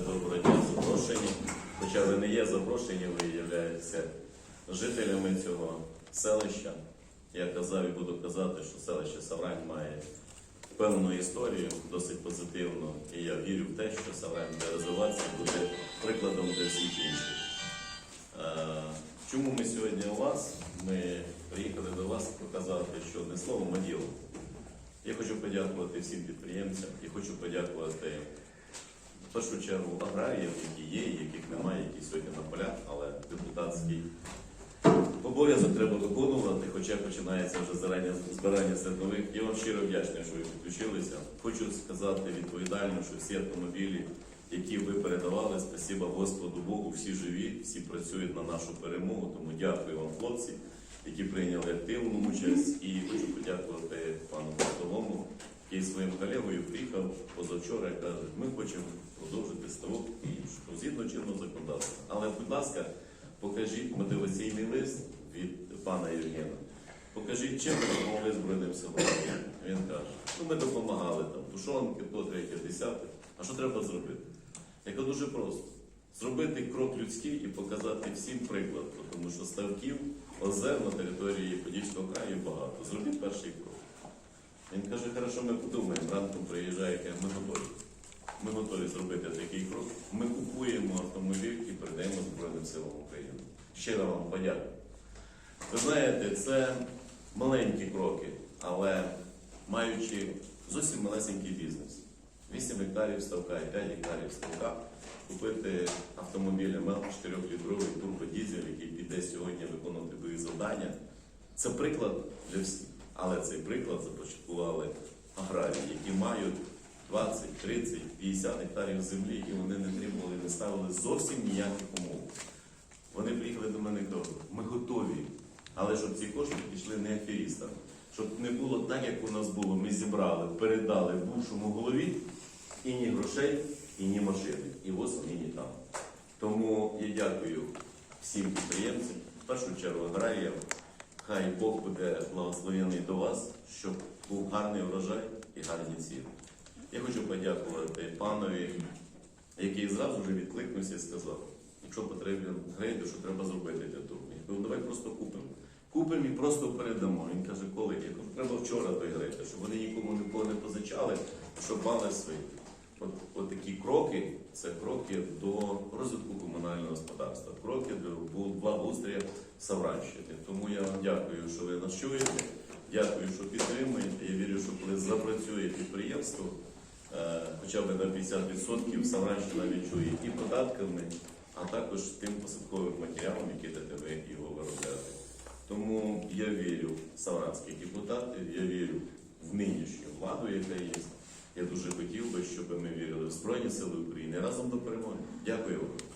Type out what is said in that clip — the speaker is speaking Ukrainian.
доброго дня запрошені. Хоча ви не є запрошені, ви являєтеся жителями цього селища. Я казав і буду казати, що селище Саврань має певну історію, досить позитивну. І я вірю в те, що Саврань буде розвиватися, буде прикладом для всіх інших. Е, Чому ми сьогодні у вас? Ми приїхали до вас показати, що не словом, а ділом. Я хочу подякувати всім підприємцям і хочу подякувати в першу чергу аграріям, які є, яких немає, які сьогодні на полях, але депутатський обов'язок треба виконувати, хоча починається вже зарання збирання зернових. Я вам щиро вдячний, що ви підключилися. Хочу сказати відповідально, що всі автомобілі, які ви передавали, спасіба Господу Богу, всі живі, всі працюють на нашу перемогу. Тому дякую вам, хлопці, які прийняли активну участь. І хочу подякувати пану Постовому, який своїм колегою приїхав позавчора і каже, ми хочемо продовжити ставок і іншого згідно чинного законодавства. Але, будь ласка, покажіть мотиваційний лист від пана Євгена. Покажіть, чим ви допомогли Збройним силам. Він каже, ну ми допомагали там, тушонки, то, третє, десяте. А що треба зробити? Я кажу, дуже просто. Зробити крок людський і показати всім приклад, тому що ставків, озер на території Подільського краю багато. Зробіть перший крок. Він каже, хорошо, ми подумаємо, ранком приїжджає, ми готові. Ми готові зробити такий крок. Ми купуємо автомобіль і передаємо Збройним силам України. Щиро вам подяка. Ви знаєте, це маленькі кроки, але маючи зовсім малесенький бізнес. 8 гектарів ставка і 5 гектарів ставка, купити автомобіль МЛ 4-літровий турбодізель, який піде сьогодні виконувати бойові завдання. Це приклад для всіх. Але цей приклад започаткували аграрії, які мають 20, 30, 50 гектарів землі, і вони не требували, не ставили зовсім ніяких умов. Вони приїхали до мене і кажуть, ми готові, але щоб ці кошти пішли не аферістам. Щоб не було так, як у нас було. Ми зібрали, передали бувшому голові і ні грошей, і ні машини. І ось вони ні там. Тому я дякую всім підприємцям, в першу чергу аграріям. Хай Бог буде благословений до вас, щоб був гарний врожай і гарні ціни. Я хочу подякувати панові, який зразу вже відкликнувся і сказав, якщо потрібен грейдер, що треба зробити для того. Я кажу, давай просто купимо. Купимо і просто передамо. Він каже, коли? Я кажу, треба вчора той грейдер, щоб вони нікому нікого не позичали, щоб мали свої. От, от такі кроки це кроки до розвитку господарства, кроки до благоустрія Савранщини. Тому я вам дякую, що ви нас чуєте. Дякую, що підтримуєте. Я вірю, що коли запрацює підприємство, е, хоча б на 50% Савранщина відчує і податками, а також тим посадковим матеріалом, дадете ви його виробляти. Тому я вірю в савранських депутатів, я вірю в нинішню владу, яка є. Я дуже хотів би, щоб ми вірили в Збройні Сили України разом до перемоги. Дякую вам.